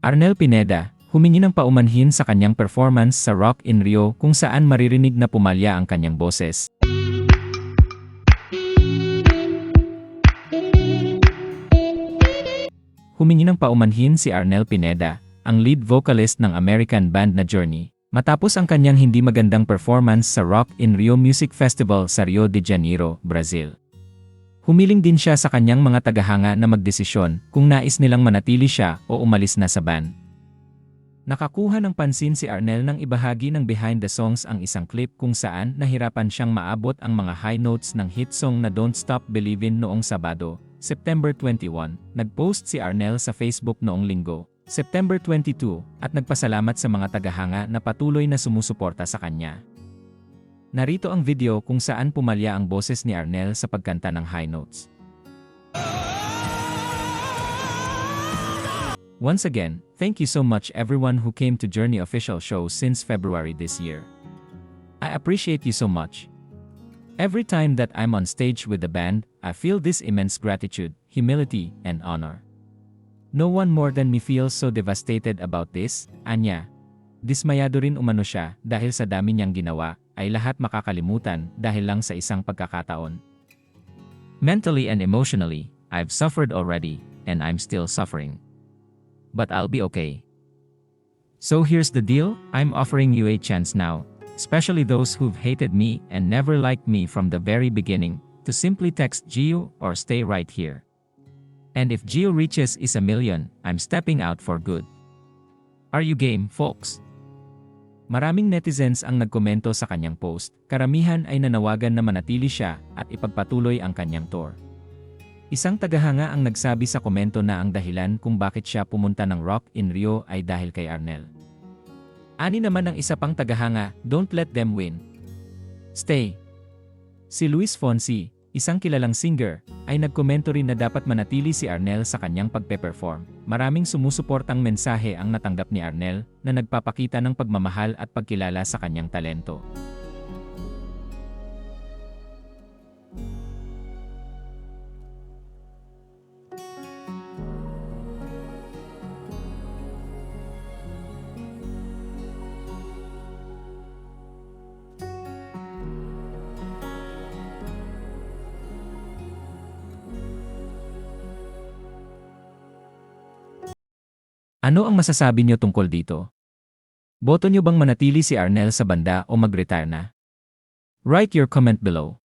Arnel Pineda, humingi ng paumanhin sa kanyang performance sa Rock in Rio kung saan maririnig na pumalya ang kanyang boses. Humingi ng paumanhin si Arnel Pineda, ang lead vocalist ng American band na Journey, matapos ang kanyang hindi magandang performance sa Rock in Rio Music Festival sa Rio de Janeiro, Brazil. Humiling din siya sa kanyang mga tagahanga na magdesisyon kung nais nilang manatili siya o umalis na sa band. Nakakuha ng pansin si Arnel nang ibahagi ng behind the songs ang isang clip kung saan nahirapan siyang maabot ang mga high notes ng hit song na Don't Stop Believin' noong Sabado, September 21. Nagpost si Arnel sa Facebook noong linggo, September 22, at nagpasalamat sa mga tagahanga na patuloy na sumusuporta sa kanya. Narito ang video kung saan pumalya ang boses ni Arnel sa pagkanta ng high notes. Once again, thank you so much everyone who came to Journey official show since February this year. I appreciate you so much. Every time that I'm on stage with the band, I feel this immense gratitude, humility, and honor. No one more than me feels so devastated about this, Anya. Dismayado rin umano siya dahil sa dami niyang ginawa, ay lahat makakalimutan dahil lang sa isang pagkakataon. Mentally and emotionally, I've suffered already, and I'm still suffering. But I'll be okay. So here's the deal, I'm offering you a chance now, especially those who've hated me and never liked me from the very beginning, to simply text Gio or stay right here. And if Gio reaches is a million, I'm stepping out for good. Are you game, folks? Maraming netizens ang nagkomento sa kanyang post, karamihan ay nanawagan na manatili siya at ipagpatuloy ang kanyang tour. Isang tagahanga ang nagsabi sa komento na ang dahilan kung bakit siya pumunta ng Rock in Rio ay dahil kay Arnel. Ani naman ang isa pang tagahanga, don't let them win. Stay. Si Luis Fonsi, isang kilalang singer, ay nagkomento rin na dapat manatili si Arnel sa kanyang pagpe-perform. Maraming sumusuportang mensahe ang natanggap ni Arnel na nagpapakita ng pagmamahal at pagkilala sa kanyang talento. Ano ang masasabi niyo tungkol dito? Boto niyo bang manatili si Arnel sa banda o mag-retire na? Write your comment below.